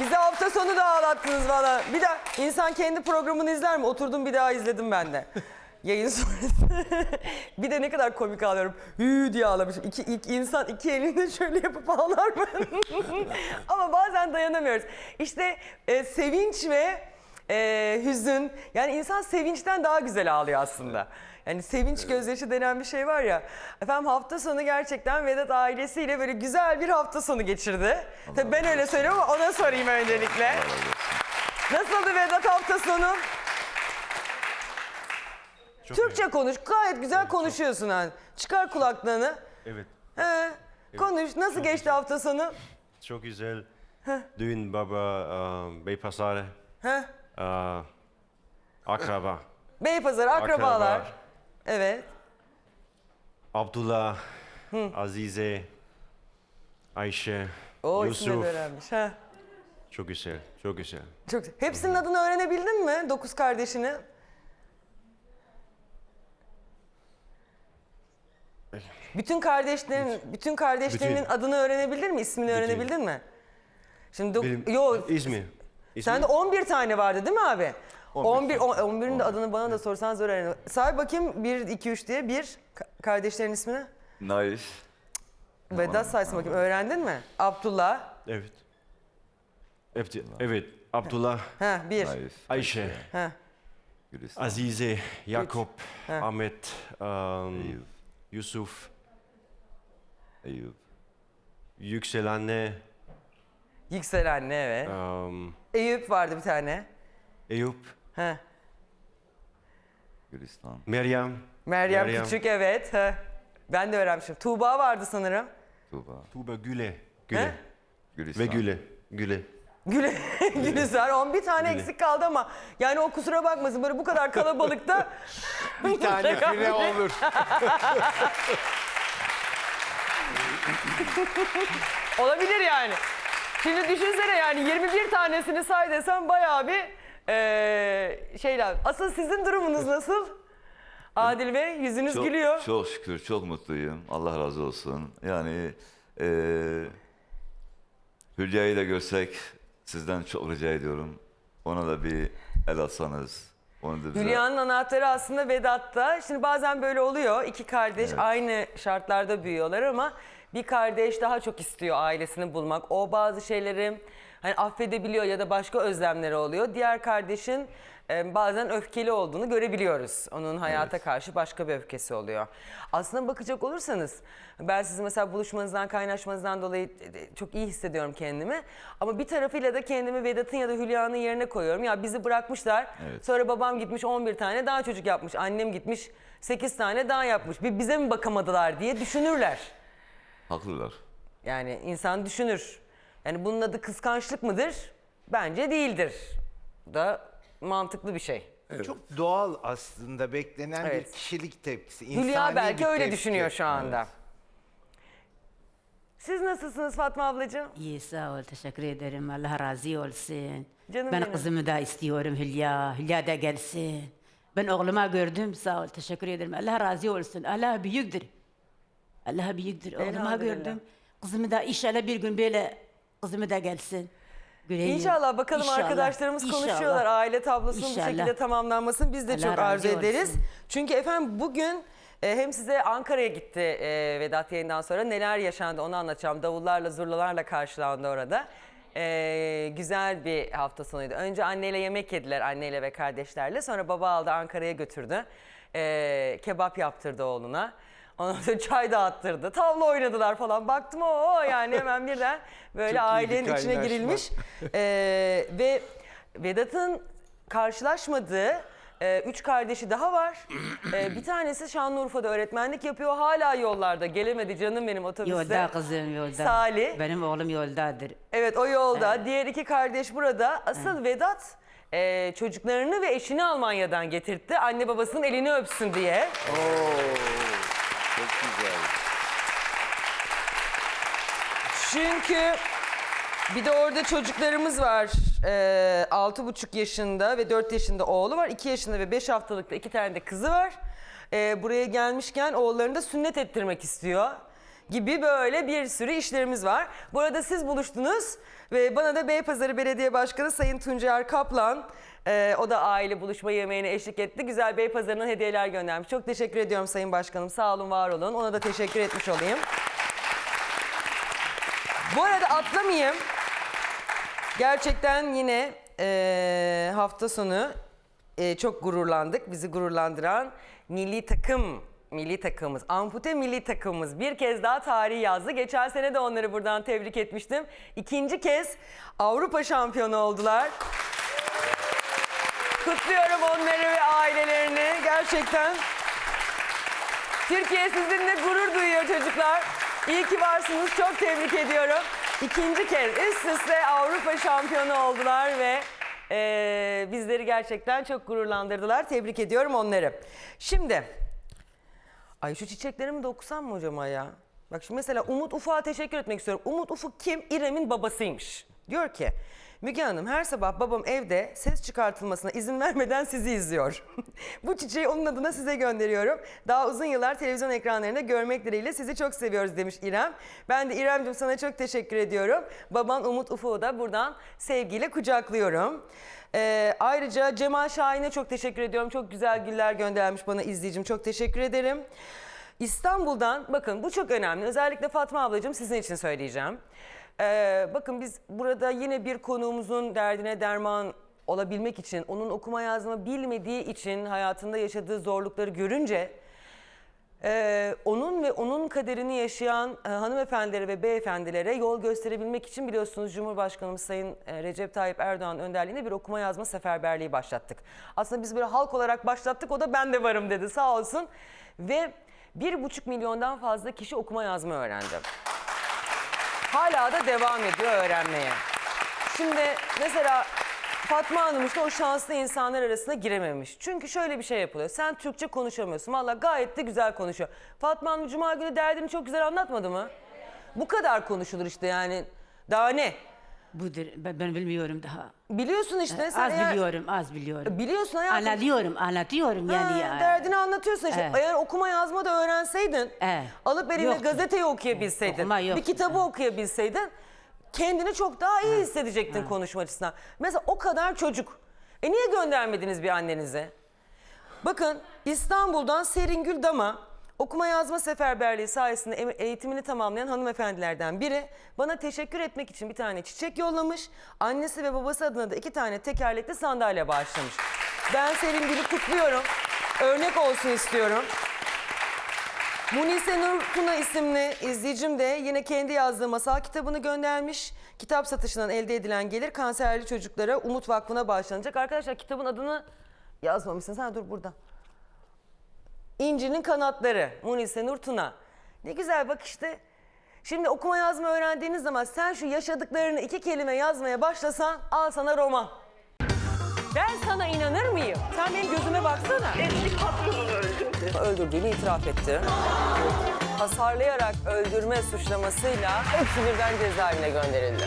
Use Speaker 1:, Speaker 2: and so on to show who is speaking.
Speaker 1: Bizi hafta sonu da ağlattınız valla. Bir daha insan kendi programını izler mi? Oturdum bir daha izledim ben de. Yayın sonrası. bir de ne kadar komik ağlıyorum. Hü diye ağlamış. İki, iki, insan iki elinde şöyle yapıp ağlar mı? Ama bazen dayanamıyoruz. İşte e, sevinç ve e, hüzün. Yani insan sevinçten daha güzel ağlıyor aslında. Yani sevinç gözyaşı denen bir şey var ya. Efendim hafta sonu gerçekten Vedat ailesiyle böyle güzel bir hafta sonu geçirdi. Tabii ben öyle söylüyorum ama ona sorayım öncelikle. Nasıldı Vedat hafta sonu?
Speaker 2: Çok
Speaker 1: Türkçe konuş. Gayet güzel konuşuyorsun hani. Çıkar kulaklığını.
Speaker 2: Evet.
Speaker 1: He. Konuş. Nasıl geçti hafta sonu?
Speaker 2: Çok güzel. Düğün baba, e, Beypazarı,
Speaker 1: He.
Speaker 2: e, akraba.
Speaker 1: Beypazarı akrabalar.
Speaker 2: Akraba.
Speaker 1: Evet.
Speaker 2: Abdullah, Azize, Ayşe,
Speaker 1: O
Speaker 2: Yusuf.
Speaker 1: öğrenmiş. Ha.
Speaker 2: Çok güzel, çok güzel.
Speaker 1: Çok Hepsinin adını öğrenebildin mi? Dokuz kardeşini. Bütün kardeşlerin, bütün kardeşlerinin
Speaker 2: Bütün.
Speaker 1: adını öğrenebildin mi? İsmini öğrenebildin mi? Şimdi
Speaker 2: Benim,
Speaker 1: dok- yo
Speaker 2: İzmir. İzmir.
Speaker 1: Sende 11 tane vardı değil mi abi? 11
Speaker 2: 11.
Speaker 1: 11 11'in de adını bana da sorsanız öğrenin. Say bakayım 1 2 3 diye bir ka- kardeşlerin ismini.
Speaker 3: Naif.
Speaker 1: Vedat saysın bakayım. Öğrendin mi? Abdullah.
Speaker 2: Evet. Evet, evet. Abdullah,
Speaker 1: Ha bir.
Speaker 3: Naif.
Speaker 2: Ayşe,
Speaker 1: Ha.
Speaker 3: Gülistan.
Speaker 2: Azize, Yakup. Ahmet, um,
Speaker 3: Eyüp.
Speaker 2: Yusuf,
Speaker 3: Eyüp.
Speaker 2: Yüksel anne,
Speaker 1: Yüksel anne evet.
Speaker 2: um,
Speaker 1: Eyüp vardı bir tane.
Speaker 2: Eyüp,
Speaker 1: Ha.
Speaker 3: Gülistan.
Speaker 2: Meryem,
Speaker 1: Meryem,
Speaker 2: Meryem.
Speaker 1: Küçük evet. Ha. Ben de öğrenmişim. Tuğba vardı sanırım.
Speaker 3: Tuba.
Speaker 2: Tuğba Güle, Güle
Speaker 1: He?
Speaker 3: Gülistan.
Speaker 2: ve Güle, Güle.
Speaker 1: Gül Gülizar. 11 tane eksik kaldı ama yani o kusura bakmasın böyle bu kadar kalabalıkta bir tane fire olur. Olabilir yani. Şimdi düşünsene yani 21 tanesini say desem bayağı bir eee şeyler. Asıl sizin durumunuz nasıl? Adil Bey yüzünüz
Speaker 3: Çok,
Speaker 1: gülüyor.
Speaker 3: çok şükür çok mutluyum. Allah razı olsun. Yani eee Hülya'yı da görsek sizden çok rica ediyorum. Ona da bir el atsanız. Onu da bize...
Speaker 1: Hülya'nın anahtarı aslında Vedat'ta. Şimdi bazen böyle oluyor. İki kardeş aynı şartlarda büyüyorlar ama bir kardeş daha çok istiyor ailesini bulmak. O bazı şeyleri hani affedebiliyor ya da başka özlemleri oluyor. Diğer kardeşin e, bazen öfkeli olduğunu görebiliyoruz. Onun hayata karşı başka bir öfkesi oluyor. Aslında bakacak olursanız ben sizin mesela buluşmanızdan, kaynaşmanızdan dolayı e, çok iyi hissediyorum kendimi. Ama bir tarafıyla da kendimi Vedat'ın ya da Hülya'nın yerine koyuyorum. Ya bizi bırakmışlar.
Speaker 3: Evet.
Speaker 1: Sonra babam gitmiş 11 tane daha çocuk yapmış. Annem gitmiş 8 tane daha yapmış. Bir bize mi bakamadılar diye düşünürler.
Speaker 3: Haklılar.
Speaker 1: Yani insan düşünür. Yani bunun adı kıskançlık mıdır? Bence değildir. Da mantıklı bir şey.
Speaker 4: Çok doğal aslında beklenen
Speaker 1: Evet.
Speaker 4: bir kişilik tepkisi.
Speaker 1: Hülya
Speaker 4: insani
Speaker 1: belki
Speaker 4: bir
Speaker 1: öyle
Speaker 4: tepki.
Speaker 1: düşünüyor şu anda. Siz nasılsınız Fatma ablacığım?
Speaker 5: İyi sağ ol teşekkür ederim Allah razı olsun.
Speaker 1: Canım
Speaker 5: ben
Speaker 1: benim.
Speaker 5: kızımı da istiyorum Hülya. Hülya da gelsin. Ben oğluma gördüm sağ ol teşekkür ederim. Allah razı olsun. Allah büyüktür. Allah büyüktür. Oğluma
Speaker 1: Elhamdülillah.
Speaker 5: gördüm. Kızımı da inşallah bir gün böyle kızımı da gelsin. Göreyim.
Speaker 1: İnşallah bakalım
Speaker 5: İnşallah,
Speaker 1: arkadaşlarımız
Speaker 5: inşallah.
Speaker 1: konuşuyorlar. Aile tablosunun bu
Speaker 5: İnşallah.
Speaker 1: şekilde tamamlanmasını biz de
Speaker 5: Allah
Speaker 1: çok arzu
Speaker 5: razı
Speaker 1: ederiz.
Speaker 5: olsun.
Speaker 1: Çünkü efendim bugün e, hem size Ankara'ya gitti e, Vedat yayından sonra neler yaşandı onu anlatacağım. Davullarla zurnalarla karşılandı orada. E, güzel bir hafta sonuydu. Önce anneyle yemek yediler anneyle ve kardeşlerle. Sonra baba aldı Ankara'ya götürdü. E, kebap yaptırdı oğluna. Ondan sonra çay dağıttırdı. Tavla oynadılar falan. Baktım o yani hemen birden böyle
Speaker 4: Çok
Speaker 1: ailenin içine girilmiş. Ee, ve Vedat'ın karşılaşmadığı e, üç kardeşi daha var. Ee, bir tanesi Şanlıurfa'da öğretmenlik yapıyor. Hala yollarda. Gelemedi canım benim otobüste.
Speaker 5: Yolda kızım yolda.
Speaker 1: Salih.
Speaker 5: Benim oğlum yoldadır.
Speaker 1: Evet o yolda. Diğer iki kardeş burada. Asıl Vedat e, çocuklarını ve eşini Almanya'dan getirtti. Anne babasının elini öpsün diye.
Speaker 3: Çok güzel.
Speaker 1: Çünkü bir de orada çocuklarımız var. Ee, altı buçuk yaşında ve 4 yaşında oğlu var. 2 yaşında ve 5 haftalıkta iki tane de kızı var. Ee, buraya gelmişken oğullarını da sünnet ettirmek istiyor. gibi böyle bir sürü işlerimiz var. Bu arada siz buluştunuz ve bana da Beypazarı Belediye Başkanı Sayın Tuncer Kaplan e, o da aile buluşma yemeğine eşlik etti. Güzel Beypazarı'ndan hediyeler göndermiş. Çok teşekkür ediyorum Sayın Başkanım. Sağ olun, var olun. Ona da teşekkür etmiş olayım. Bu arada atlamayayım. Gerçekten yine eee, hafta sonu eee, çok gururlandık. Bizi gururlandıran milli takım, milli takımımız, ampute milli takımımız bir kez daha tarihi yazdı. Geçen sene de onları buradan tebrik etmiştim. İkinci kez Avrupa şampiyonu oldular. Kutluyorum onları ve ailelerini. Gerçekten Türkiye sizinle gurur duyuyor çocuklar. İyi ki varsınız. Çok tebrik ediyorum. İkinci kez üst üste Avrupa şampiyonu oldular ve eee, bizleri gerçekten çok gururlandırdılar. Tebrik ediyorum onları. Şimdi, ay şu çiçeklerimi de okusam mı hocama ya? Bak şimdi mesela Umut Ufuk'a teşekkür etmek istiyorum. Umut Ufuk kim? İrem'in babasıymış. Diyor ki, Müge Hanım her sabah babam evde ses çıkartılmasına izin vermeden sizi izliyor. Bu çiçeği onun adına size gönderiyorum. Daha uzun yıllar televizyon ekranlarında görmek dileğiyle sizi çok seviyoruz demiş İrem. Ben de İrem'cim sana çok teşekkür ediyorum. Baban Umut Ufuk'u da buradan sevgiyle kucaklıyorum. Ee, ayrıca Cemal Şahin'e çok teşekkür ediyorum. Çok güzel güller göndermiş bana izleyicim. Çok teşekkür ederim. İstanbul'dan bakın bu çok önemli. Özellikle Fatma ablacığım sizin için söyleyeceğim. Ee, bakın biz burada yine bir konuğumuzun derdine derman olabilmek için, onun okuma yazma bilmediği için hayatında yaşadığı zorlukları görünce ee, onun ve onun kaderini yaşayan e, hanımefendilere ve beyefendilere yol gösterebilmek için biliyorsunuz Cumhurbaşkanımız Sayın e, Recep Tayyip Erdoğan önderliğinde bir okuma yazma seferberliği başlattık. Aslında biz böyle halk olarak başlattık o da ben de varım dedi sağ olsun. Ve bir buçuk milyondan fazla kişi okuma yazma öğrendi. Hala da devam ediyor öğrenmeye. Şimdi mesela Fatma Hanım işte o şanslı insanlar arasına girememiş. Çünkü şöyle bir şey yapılıyor. Sen Türkçe konuşamıyorsun. Valla gayet de güzel konuşuyor. Fatma Hanım Cuma günü derdini çok güzel anlatmadı mı? Bu kadar konuşulur işte yani. Daha ne?
Speaker 5: Budur. Ben, ben bilmiyorum daha.
Speaker 1: Biliyorsun işte. sen
Speaker 5: az
Speaker 1: eğer-
Speaker 5: biliyorum, az biliyorum.
Speaker 1: Biliyorsun hayatım.
Speaker 5: Anlatıyorum, anlatıyorum yani.
Speaker 1: Ha,
Speaker 5: ya.
Speaker 1: Derdini anlatıyorsun işte.
Speaker 5: Evet.
Speaker 1: Eğer okuma yazma da öğrenseydin,
Speaker 5: Evet.
Speaker 1: alıp elinde
Speaker 5: Yoktu.
Speaker 1: gazeteyi okuyabilseydin,
Speaker 5: Okuma
Speaker 1: bir kitabı okuyabilseydin kendini çok daha iyi hissedecektin konuşma açısından. Mesela o kadar çocuk. E niye göndermediniz bir annenize? Bakın İstanbul'dan Seringül Dama okuma yazma seferberliği sayesinde eğitimini tamamlayan hanımefendilerden biri bana teşekkür etmek için bir tane çiçek yollamış. Annesi ve babası adına da iki tane tekerlekli sandalye bağışlamış. Ben Seringül'ü kutluyorum. Örnek olsun istiyorum. Munise Nur Tuna isimli izleyicim de yine kendi yazdığı masal kitabını göndermiş. Kitap satışından elde edilen gelir kanserli çocuklara Umut Vakfı'na bağışlanacak. Arkadaşlar kitabın adını yazmamışsınız. Ha dur burada. İnci'nin kanatları. Munise Nur Tuna. Ne güzel bak işte. Şimdi okuma yazma öğrendiğiniz zaman sen şu yaşadıklarını iki kelime yazmaya başlasan al sana roman. Ben sana inanır mıyım? Sen benim gözüme baksana.
Speaker 6: Eski patronunu öldürdü.
Speaker 1: öldürdüğünü itiraf etti. Hasarlayarak öldürme suçlamasıyla hepsi birden cezaevine gönderildi.